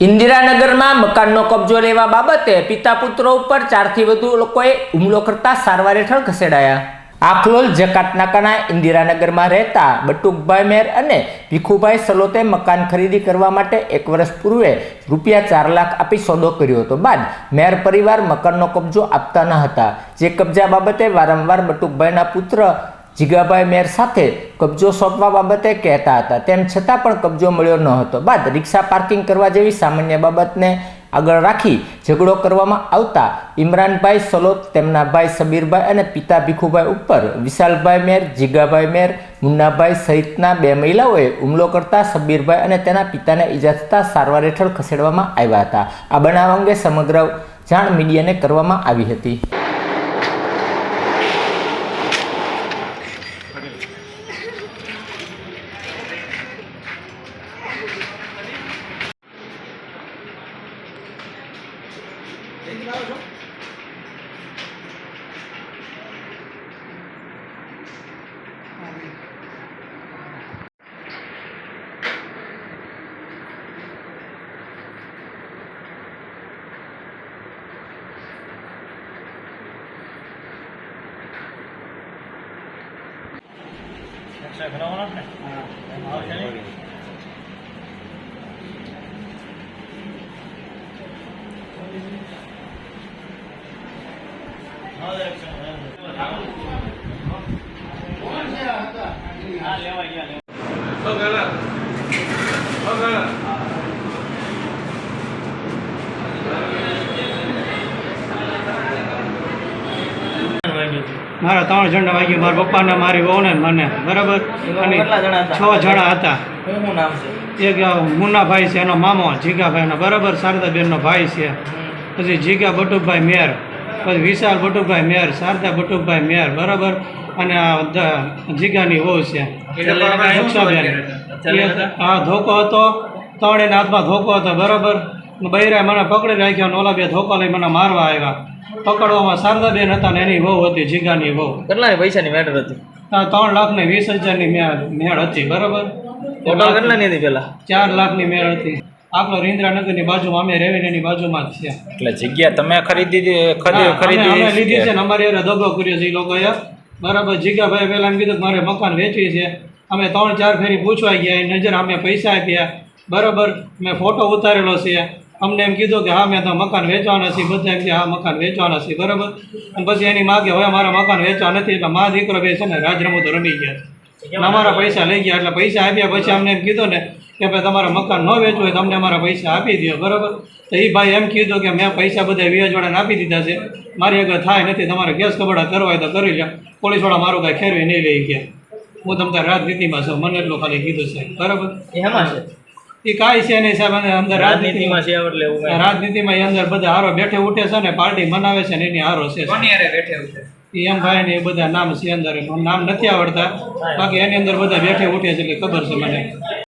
ઇન્દિરાનગરમાં મકાનનો કબજો લેવા બાબતે પિતા પુત્રો ઉપર ચારથી વધુ લોકોએ હુમલો કરતા સારવાર હેઠળ ખસેડાયા. આખલોલ, જકાત નાકાના ઇન્દિરાનગરમાં રહેતા બટુકભાઈ મેર અને ભીખુભાઈ સલોતે મકાન ખરીદી કરવા માટે એક વર્ષ પૂર્વે રૂપિયા ચાર લાખ આપી સોદો કર્યો હતો. બાદ મેર પરિવાર મકાનનો કબજો આપતા ન હતા. જે કબજા બાબતે વારંવાર બટુકભાઈના પુત્ર જીગાભાઈ મેર સાથે કબજો સોંપવા બાબતે કહેતા હતા. તેમ છતાં પણ કબજો મળ્યો ન હતો. બાદ રિક્ષા પાર્કિંગ કરવા જેવી સામાન્ય બાબતને આગળ રાખી ઝઘડો કરવામાં આવતા ઇમરાનભાઈ સલોત, તેમના ભાઈ સબીરભાઈ અને પિતા ભીખુભાઈ ઉપર વિશાલભાઈ મેર, જીગાભાઈ મેર, મુન્નાભાઈ સહિતના બે મહિલાઓએ હુમલો કરતા સબીરભાઈ અને તેના પિતાને ઈજા થતાં સારવાર હેઠળ ખસેડવામાં આવ્યા હતા. આ બનાવ અંગે સમગ્ર જાણ મીડિયાને કરવામાં આવી હતી. પરીક્ષા કરાવવાના હા લેવાય ગયા મારા ત્રણ જણા વાગ્યું મારા પપ્પાને મારી વહુને મને બરાબર? અને? છ જણા હતા. એક મુન્નાભાઈ છે એનો મામો જીગાભાઈનો બરાબર? શારદાબેનનો ભાઈ છે. પછી જીગા બટુકભાઈ મેર પછી વિશાલ બટુકભાઈ મેર શારદા બટુકભાઈ મેર બરાબર? અને આ જીગાની વહુ છે. રક્ષાબેન. હા ધોકો હતો. ત્રણ એના હાથમાં ધોકો હતો બરાબર? બૈરા મને પકડી રાખ્યો ઓલા બે ધોકા લઈ મને મારવા આવ્યા. પકડવામાં શારદાબેન હતા ને એની વહુ હતી જીગાની વહુ. કેટલા પૈસાની મેટર હતી? ત્રણ લાખ ને વીસ હજારની મેળ મેળ હતી બરાબર? ટોટલ કેટલાની હતી પેલા? ચાર લાખની મેળ હતી. આપણો ઇન્દ્રાનગરની બાજુમાં અમે રેવન્યુની બાજુમાં જ છે. એટલે જગ્યા તમે ખરીદી ખરીદી ખરી- અમે- લીધી છે. ને અમારી એને દગો કર્યો છે એ. લોકોએ બરાબર જીગાભાઈ પહેલાં એમ કીધું મારે મકાન વેચવી છે. અમે ત્રણ ચાર ફેરી પૂછવા ગયા એ નજર અમે પૈસા આપ્યા. બરાબર મેં ફોટો ઉતારેલો છે. અમને એમ કીધું કે, હા, મેં તો મકાન વેચવાના છે. બધા એમ કે, હા, મકાન વેચવાના છીએ બરાબર? અને પછી એની માગે, હવે મારા મકાન વેચવા નથી. એટલે મા દીકરો બે છે ને રાજ રમતો રમી ગયા. અમારા પૈસા લઈ ગયા. એટલે પૈસા આપ્યા પછી અમને એમ કીધું ને કે, ભાઈ, તમારે મકાન ન વેચવું હોય તો અમને અમારા પૈસા આપી દો બરાબર? તો એ ભાઈ એમ કીધું કે, મેં પૈસા બધા વ્યાજવાળાને આપી દીધા છે. મારી આગળ થાય નથી, તમારે ગેસ કબડા કરવા હોય તો કરી લો પોલીસવાળા મારું કાંઈ ખેરવી નહીં લઈ ગયા. હું તમ તાર રાજનીતિમાં છું. મને એટલું ખાલી કીધું છે. બરાબર? એમાં છે? એ કાંઈ છે નહીં સાહેબ અને અંદર રાજનીતિમાં છે એટલે રાજનીતિમાં એ અંદર બધા હારો બેઠે ઉઠે છે ને પાર્ટી મનાવે છે ને એની હારો છે એ એમ ભાઈ ને એ બધા નામ છે અંદર નામ નથી આવડતા. બાકી એની અંદર બધા બેઠે ઉઠે છે એટલે ખબર છે મને.